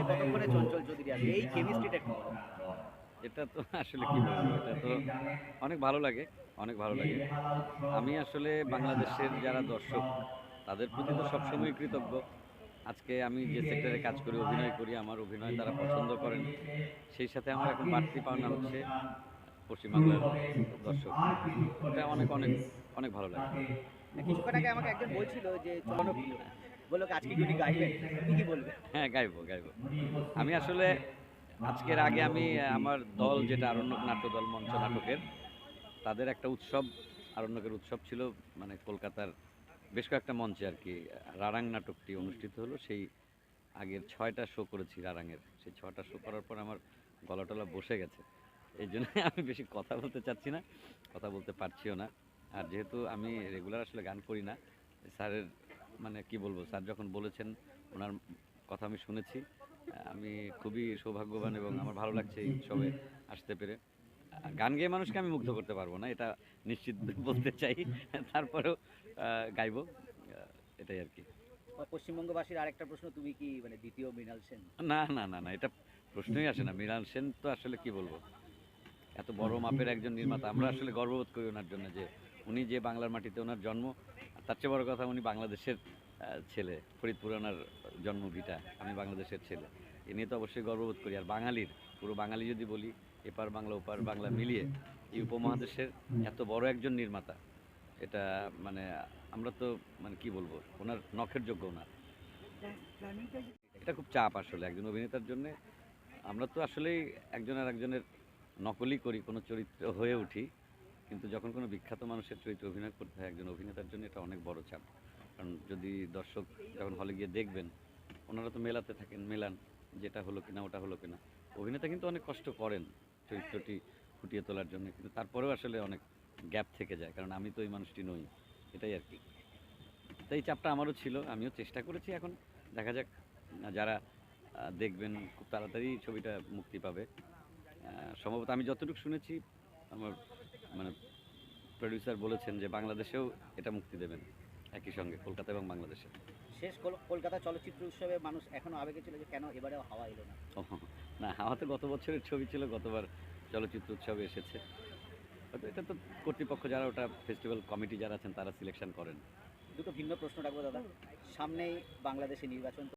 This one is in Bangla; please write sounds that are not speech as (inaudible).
আসছে কতক্ষণে চঞ্চল চৌধুরী আসবে এই কেমিস্ট্রিটা একটু এটা তো আসলে কি বলব এটা তো অনেক ভালো লাগে অনেক ভালো লাগে। আমি আসলে বাংলাদেশের যারা দর্শক তাদের প্রতি তো সবসময় কৃতজ্ঞ। আজকে আমি যে সেক্টরে কাজ করি অভিনয় করি আমার অভিনয় তারা পছন্দ করেন। সেই সাথে আমার এখন বাড়তি পাওনা হচ্ছে পশ্চিমবাংলার দর্শক। এটা অনেক অনেক অনেক ভালো লাগে। কিছুক্ষণ আগে আমাকে একজন বলছিল যে জনপ্রিয় হ্যাঁ গাইবো গাইবো। আমি আসলে আজকের আগে আমি আমার দল যেটা আরণ্যক নাট্য দল মঞ্চ নাটকের, তাদের একটা উৎসব, আরণ্যকের উৎসব ছিল মানে কলকাতার বেশ কয়েকটা মঞ্চে আর কি। রারাং নাটকটি অনুষ্ঠিত হলো, সেই আগের ছয়টা শো করেছি রারাংয়ের। সেই ছয়টা শো করার পর আমার গলা টলা বসে গেছে। এই জন্য (laughs) আমি বেশি কথা বলতে চাচ্ছি না, কথা বলতে পারছিও না। আর যেহেতু আমি রেগুলার আসলে গান করি না, স্যারের মানে কি বলব স্যার যখন বলেছেন ওনার কথা আমি শুনেছি। আমি খুবই সৌভাগ্যবান এবং আমার ভালো লাগছে এই উৎসবে আসতে পেরে। গান গেয়ে মানুষকে আমি মুগ্ধ করতে পারব না এটা নিশ্চিত বলতে চাই। তারপরেও গাইবো এটাই আর কি। পশ্চিমবঙ্গবাসীর আরেকটা প্রশ্ন তুমি কি মানে দ্বিতীয় মৃণাল সেন? না না না না এটা প্রশ্নই আসে না। মৃণাল সেন তো আসলে কি বলব? এত বড় মাপের একজন নির্মাতা আমরা আসলে গর্ববোধ করি ওনার জন্য যে উনি যে বাংলার মাটিতে ওনার জন্ম, তার চেয়ে বড় কথা উনি বাংলাদেশের ছেলে, ফরিদপুর ওনার জন্মভিটা, আমি বাংলাদেশের ছেলে। এ নিয়ে তো অবশ্যই গর্ববোধ করি। আর বাঙালির, পুরো বাঙালি যদি বলি, এপার বাংলা, ওপার বাংলা মিলিয়ে এই উপমহাদেশের এত বড় একজন নির্মাতা, এটা মানে আমরা তো মানে কি বলব, ওনার নখের যোগ্য ওনার এটা খুব চাপ আসলে একজন অভিনেতার জন্য। আমরা তো আসলেই একজন আর একজনের নকলই করি, কোনো চরিত্র হয়ে উঠি। কিন্তু যখন কোনো বিখ্যাত মানুষের চরিত্রে অভিনয় করতে হয়, একজন অভিনেতার জন্য এটা অনেক বড় চাপ। কারণ যদি দর্শক যখন হলে গিয়ে দেখবেন, ওনারা তো মেলাতে থাকেন, মেলান যেটা হলো কিনা, ওটা হলো কিনা। অভিনেতা কিন্তু অনেক কষ্ট করেন চরিত্রটি ফুটিয়ে তোলার জন্য, কিন্তু তারপরেও আসলে অনেক গ্যাপ থেকে যায়, কারণ আমি তো ওই মানুষটি নই, এটাই আর কি। তাই চাপটা আমারও ছিল, আমিও চেষ্টা করেছি এখন, দেখা যাক যারা দেখবেন খুব তাড়াতাড়ি ছবিটা মুক্তি পাবে। সম্ভবত আমি যতটুকু শুনেছি, আমার মানে প্রডিউসার বলেছেন যে বাংলাদেশেও এটা মুক্তি দেবেন একই সঙ্গে কলকাতা এবং বাংলাদেশে। শেষ কল- কলকাতা চলচ্চিত্র উৎসবে মানুষ এখনও আবেগে ছিল যে কেন এবারেও হাওয়া এলো না? না আমার তো গত বছরের ছবি ছিল গতবার চলচ্চিত্র উৎসবে এসেছে। হয়তো এটা তো কর্তৃপক্ষ যারা ওটা ফেস্টিভ্যাল কমিটি যারা আছেন তারা সিলেকশন করেন। দুটো ভিন্ন প্রশ্ন রাখব দাদা। সামনেই বাংলাদেশে নির্বাচন